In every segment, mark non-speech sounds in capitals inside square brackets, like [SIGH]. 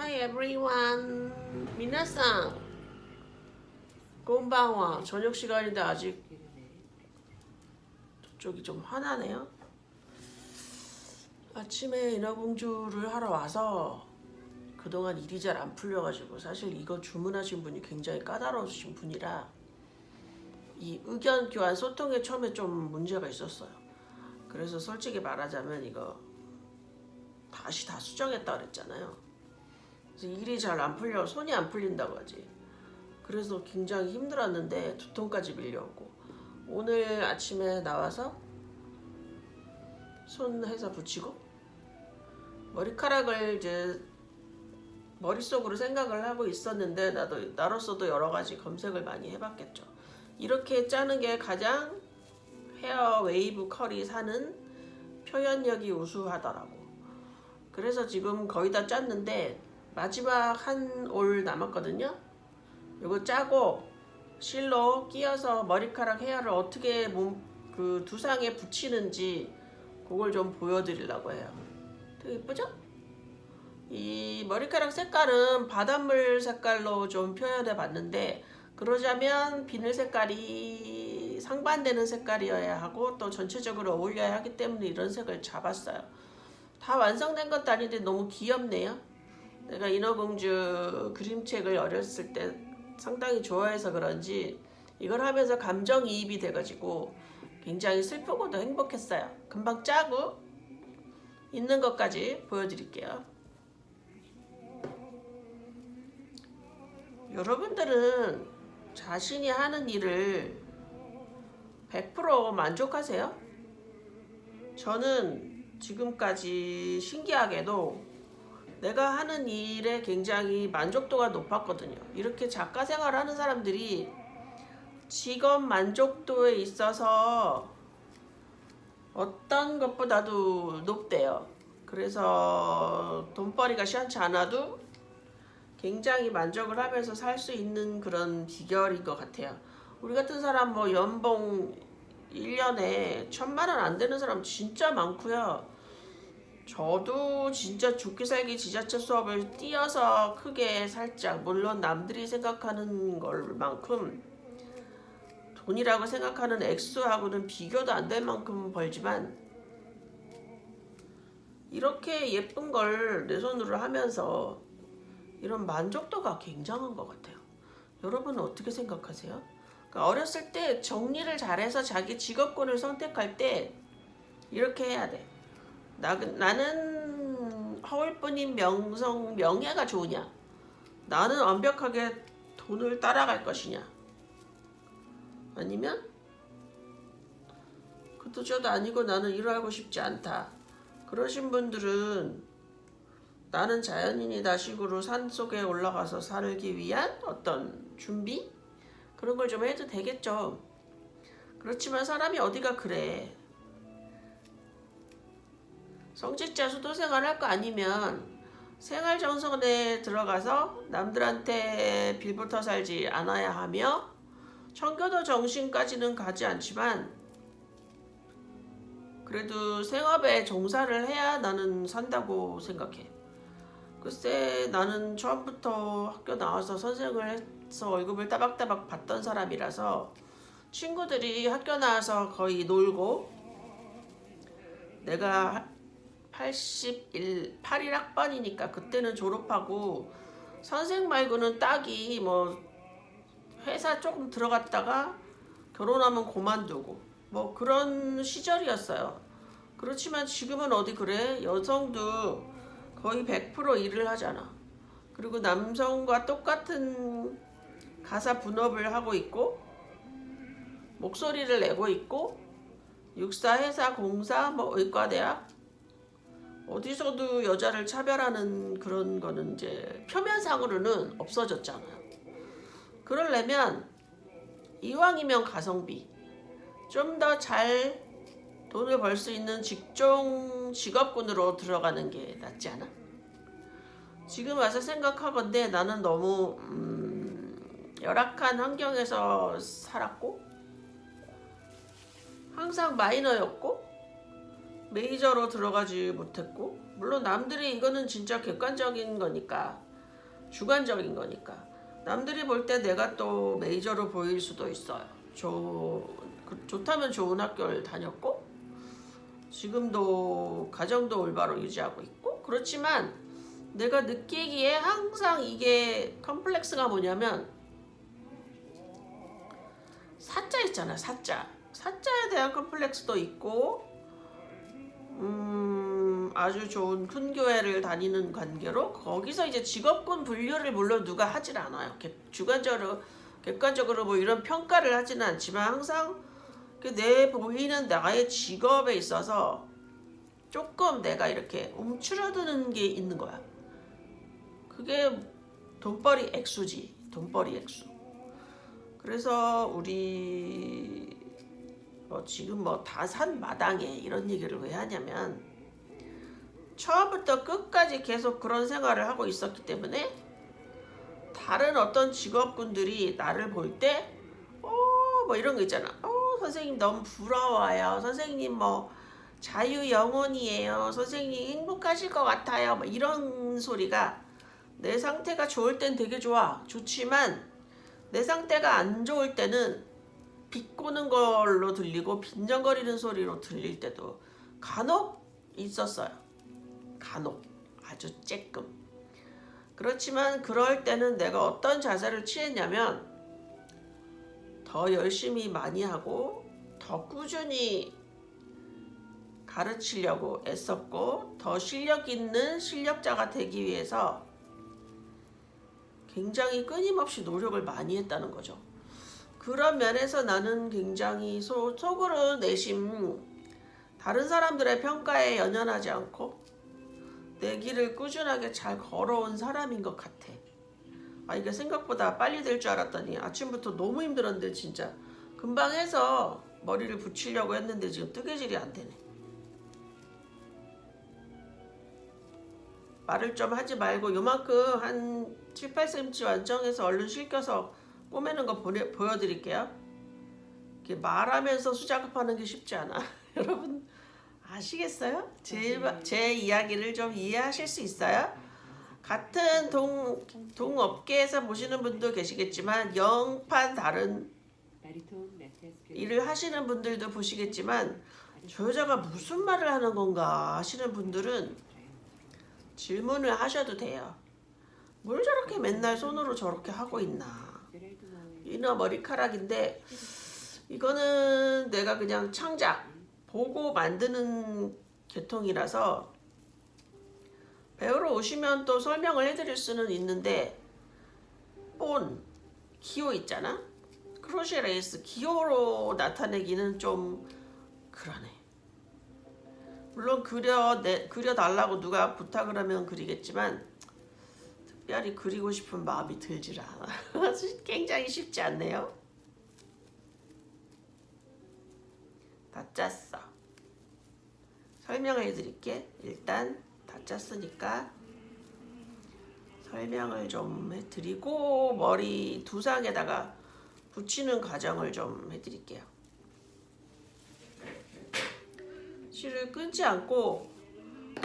Hi everyone. 민나상. 곰방와 저녁 시간인데 아직 저쪽이 좀 화나네요. 아침에 인어공주를 하러 와서 그동안 일이 잘 안 풀려가지고 사실 이거 주문하신 분이 굉장히 까다로우신 분이라 이 의견 교환 소통에 처음에 좀 문제가 있었어요. 그래서 솔직히 말하자면 이거 다시 다 수정했다 그랬잖아요. 일이 잘 안 풀려 손이 안 풀린다고 하지. 그래서 굉장히 힘들었는데 두통까지 밀려오고 오늘 아침에 나와서 손 해서 붙이고 머리카락을 이제 머릿속으로 생각을 하고 있었는데 나도 나로서도 여러 가지 검색을 많이 해봤겠죠. 이렇게 짜는 게 가장 헤어 웨이브 컬이 사는 표현력이 우수하더라고. 그래서 지금 거의 다 짰는데 마지막 한 올 남았거든요. 이거 짜고 실로 끼어서 머리카락 헤어를 어떻게 몸 그 두상에 붙이는지 그걸 좀 보여드리려고 해요. 되게 예쁘죠? 이 머리카락 색깔은 바닷물 색깔로 좀 표현해 봤는데 그러자면 비늘 색깔이 상반되는 색깔이어야 하고 또 전체적으로 어울려야 하기 때문에 이런 색을 잡았어요. 다 완성된 것도 아닌데 너무 귀엽네요. 내가 인어공주 그림책을 어렸을 때 상당히 좋아해서 그런지 이걸 하면서 감정이입이 돼가지고 굉장히 슬프고도 행복했어요. 금방 짜고 있는 것까지 보여드릴게요. 여러분들은 자신이 하는 일을 100% 만족하세요? 저는 지금까지 신기하게도 내가 하는 일에 굉장히 만족도가 높았거든요. 이렇게 작가 생활하는 사람들이 직업 만족도에 있어서 어떤 것보다도 높대요. 그래서 돈벌이가 시원치 않아도 굉장히 만족을 하면서 살 수 있는 그런 비결인 것 같아요. 우리 같은 사람 뭐 연봉 1년에 천만 원 안 되는 사람 진짜 많고요. 저도 진짜 죽기 살기 지자체 수업을 띄어서 크게 살짝 물론 남들이 생각하는 걸만큼 돈이라고 생각하는 액수하고는 비교도 안 될 만큼 벌지만 이렇게 예쁜 걸 내 손으로 하면서 이런 만족도가 굉장한 것 같아요. 여러분은 어떻게 생각하세요? 그러니까 어렸을 때 정리를 잘해서 자기 직업군을 선택할 때 이렇게 해야 돼. 나, 나는 허울뿐인 명성, 명예가 좋으냐? 나는 완벽하게 돈을 따라갈 것이냐? 아니면 그것도 저도 아니고 나는 일하고 싶지 않다. 그러신 분들은 나는 자연인이다 식으로 산 속에 올라가서 살기 위한 어떤 준비? 그런 걸 좀 해도 되겠죠. 그렇지만 사람이 어디가 그래. 성직자 수도 생활 할 거 아니면 생활 정선에 들어가서 남들한테 빌붙어 살지 않아야 하며 청교도 정신까지는 가지 않지만 그래도 생업에 종사를 해야 나는 산다고 생각해. 글쎄 나는 처음부터 학교 나와서 선생을 해서 월급을 따박따박 받던 사람이라서 친구들이 학교 나와서 거의 놀고 내가 81, 81학번이니까 그때는 졸업하고 선생 말고는 딱히 뭐 회사 조금 들어갔다가 결혼하면 그만두고 뭐 그런 시절이었어요. 그렇지만 지금은 어디 그래? 여성도 거의 100% 일을 하잖아. 그리고 남성과 똑같은 가사 분업을 하고 있고 목소리를 내고 있고 육사, 회사, 공사, 뭐 의과대학 어디서도 여자를 차별하는 그런 거는 이제 표면상으로는 없어졌잖아요. 그러려면 이왕이면 가성비 좀 더 잘 돈을 벌 수 있는 직종 직업군으로 들어가는 게 낫지 않아? 지금 와서 생각하건데 나는 너무 음, 열악한 환경에서 살았고 항상 마이너였고 메이저로 들어가지 못했고 물론 남들이 이거는 진짜 객관적인 거니까 주관적인 거니까 남들이 볼 때 내가 또 메이저로 보일 수도 있어요. 좋 그- 좋다면 좋은 학교를 다녔고 지금도 가정도 올바로 유지하고 있고 그렇지만 내가 느끼기에 항상 이게 컴플렉스가 뭐냐면 사자 있잖아 사자 사자에 대한 컴플렉스도 있고 음 아주 좋은 큰 교회를 다니는 관계로 거기서 이제 직업군 분류를 물론 누가 하질 않아요 객- 주관적으로 객관적으로 뭐 이런 평가를 하지는 않지만 항상 그내 보이는 나의 직업에 있어서 조금 내가 이렇게 움츠러드는 게 있는 거야. 그게 돈벌이 액수지. 돈벌이 액수. 그래서 우리 뭐 지금 뭐 다 산 마당에 이런 얘기를 왜 하냐면 처음부터 끝까지 계속 그런 생활을 하고 있었기 때문에 다른 어떤 직업군들이 나를 볼 때, 어, 뭐 이런 거 있잖아. 어, 선생님 너무 부러워요. 선생님 뭐 자유 영혼이에요. 선생님 행복하실 것 같아요. 뭐 이런 소리가 내 상태가 좋을 땐 되게 좋아. 좋지만 내 상태가 안 좋을 때는 비꼬는 걸로 들리고 빈정거리는 소리로 들릴 때도 간혹 있었어요. 간혹 아주 쬐끔. 그렇지만 그럴 때는 내가 어떤 자세를 취했냐면 더 열심히 많이 하고 더 꾸준히 가르치려고 애썼고 더 실력 있는 실력자가 되기 위해서 굉장히 끊임없이 노력을 많이 했다는 거죠. 그런 면에서 나는 굉장히 소, 속으로 내심 다른 사람들의 평가에 연연하지 않고 내 길을 꾸준하게 잘 걸어온 사람인 것 같아. 아 이게 생각보다 빨리 될 줄 알았더니 아침부터 너무 힘들었는데 진짜 금방 해서 머리를 붙이려고 했는데 지금 뜨개질이 안 되네. 말을 좀 하지 말고 요만큼 한 7, 8cm 완성해서 얼른 실겨서 꼬매는 거 보내, 보여드릴게요. 이렇게 말하면서 수작업하는 게 쉽지 않아. [LAUGHS] 여러분 아시겠어요? 제, 마- 제 이야기를 좀 이해하실 수 있어요? 같은 동, 동업계에서 보시는 분도 계시겠지만 영판 다른 일을 하시는 분들도 보시겠지만 저 여자가 무슨 말을 하는 건가 하시는 분들은 질문을 하셔도 돼요. 뭘 저렇게 맨날 손으로 저렇게 하고 있나. 이너 머리카락인데 이거는 내가 그냥 창작 보고 만드는 계통이라서 배우러 오시면 또 설명을 해드릴 수는 있는데 본 기호 있잖아? 크로셰 레이스 기호로 나타내기는 좀 그러네. 물론 그려 내 그려 달라고 누가 부탁을 하면 그리겠지만 특별히 그리고 싶은 마음이 들질 않아 [LAUGHS] 굉장히 쉽지 않네요 다 짰어 설명을 해드릴게 일단 다 짰으니까 설명을 좀 해드리고 머리 두상에다가 붙이는 과정을 좀 해드릴게요. 실을 끊지 않고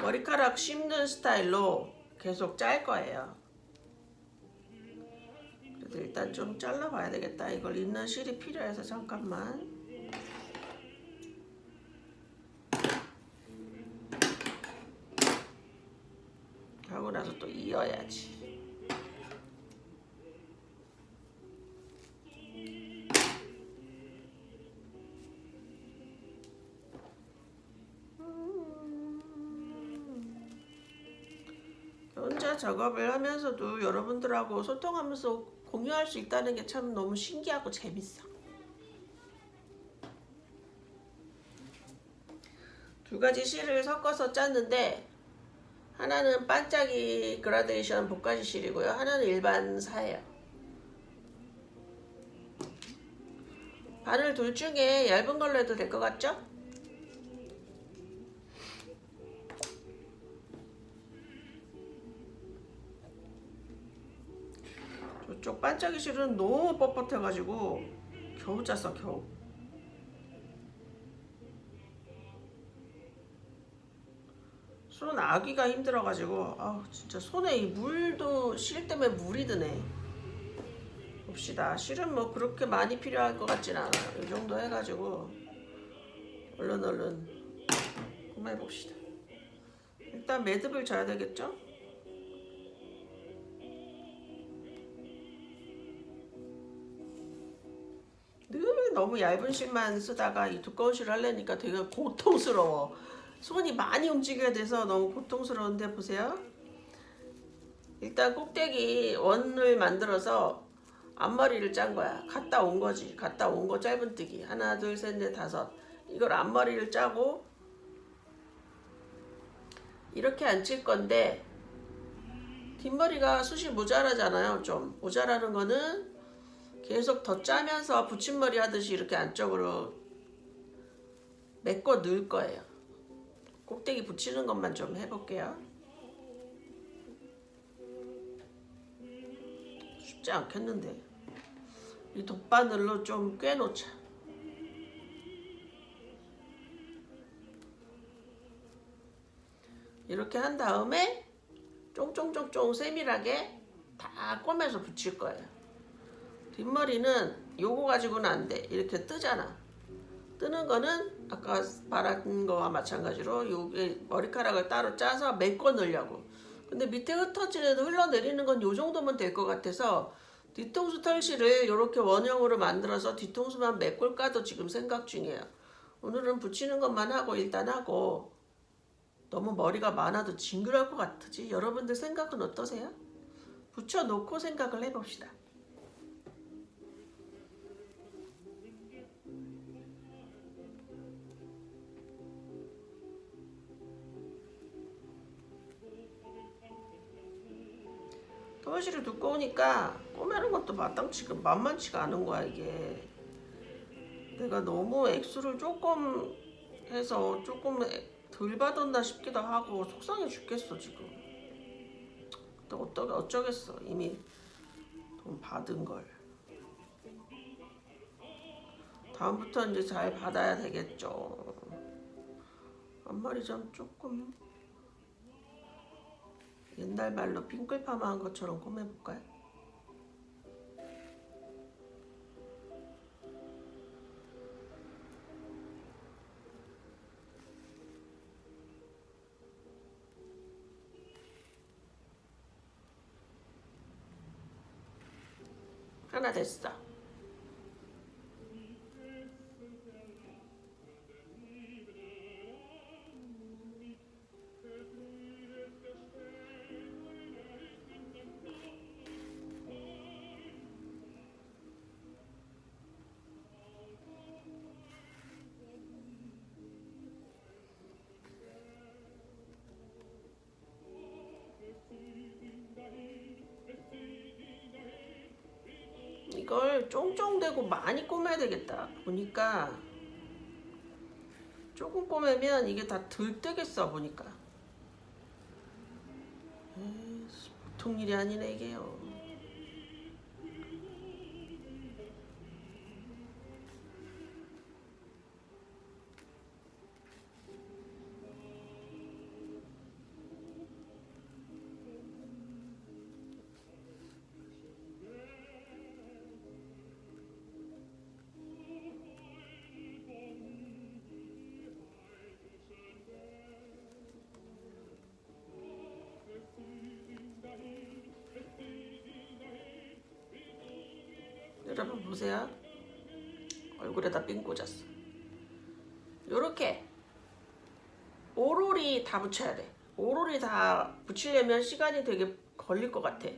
머리카락 씹는 스타일로 계속 짤 거예요. 일단 좀 잘라봐야 되겠다. 이걸 있는 실이 필요해서 잠깐만. 하고 나서 또 이어야지. 혼자 작업을 하면서도 여러분들하고 소통하면서 공유할 수 있다는 게 참 너무 신기하고 재밌어. 두 가지 실을 섞어서 짰는데 하나는 반짝이 그라데이션 복가지 실이고요. 하나는 일반 사예요. 바늘 둘 중에 얇은 걸로 해도 될 것 같죠? 저쪽 반짝이 실은 너무 뻣뻣해가지고 겨우 짰어 겨우. 손 아기가 힘들어가지고 아 진짜 손에 이 물도 실 때문에 물이 드네. 봅시다. 실은 뭐 그렇게 많이 필요할 것 같진 않아요. 이 정도 해가지고 얼른 얼른 구매해 봅시다. 일단 매듭을 져야 되겠죠? 너무 얇은 실만 쓰다가 이 두꺼운 실을 하려니까 되게 고통스러워. 손이 많이 움직여야 돼서 너무 고통스러운데 보세요. 일단 꼭대기 원을 만들어서 앞머리를 짠 거야. 갔다 온 거지. 갔다 온 거 짧은뜨기. 하나, 둘, 셋, 넷, 다섯. 이걸 앞머리를 짜고 이렇게 앉힐 건데 뒷머리가 숱이 모자라잖아요. 좀 모자라는 거는 계속 더 짜면서 붙임머리 하듯이 이렇게 안쪽으로 메꿔 넣을 거예요. 꼭대기 붙이는 것만 좀 해볼게요. 쉽지 않겠는데 이 돗바늘로 좀 꿰놓자. 이렇게 한 다음에 쫑쫑쫑쫑 세밀하게 다 꼬매서 붙일 거예요. 뒷머리는 요거 가지고는 안 돼. 이렇게 뜨잖아. 뜨는 거는 아까 말한 거와 마찬가지로 요게 머리카락을 따로 짜서 메꿔 넣으려고. 근데 밑에 흩어지는 흘러내리는 건 요 정도면 될 것 같아서 뒤통수 털실을 이렇게 원형으로 만들어서 뒤통수만 메꿀까도 지금 생각 중이에요. 오늘은 붙이는 것만 하고 일단 하고 너무 머리가 많아도 징그러울 것 같으지? 여러분들 생각은 어떠세요? 붙여놓고 생각을 해봅시다. 토마실이 두꺼우니까 꼬매는 것도 마땅치가 만만치가 않은 거야 이게. 내가 너무 액수를 조금 해서 조금 애- 덜 받았나 싶기도 하고 속상해 죽겠어 지금. 또 어떠, 어쩌겠어 이미 돈 받은 걸. 다음부터 이제 잘 받아야 되겠죠. 앞머리 좀 조금 옛날 말로 핑클 파마한 것처럼 꼬매볼까요? 하나 됐어. 이걸 쫑쫑대고 많이 꼬매야 되겠다. 보니까 조금 꼬매면 이게 다 들뜨겠어 보니까. 에이씨, 보통 일이 아니네 이게요. 여러분 보세요. 얼굴에다 삥 꽂았어. 요렇게 오롤이 다 붙여야 돼. 오롤이 다 붙이려면 시간이 되게 걸릴 것 같아.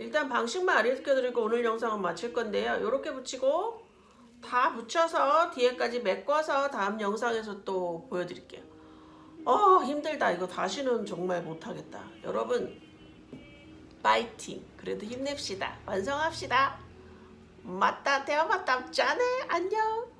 일단 방식만 알려드리고 오늘 영상은 마칠 건데요. 요렇게 붙이고 다 붙여서 뒤에까지 메꿔서 다음 영상에서 또 보여드릴게요. 어 힘들다. 이거 다시는 정말 못하겠다. 여러분 파이팅. 그래도 힘냅시다. 완성합시다. 맞다 대화 맞다. 짠해. 안녕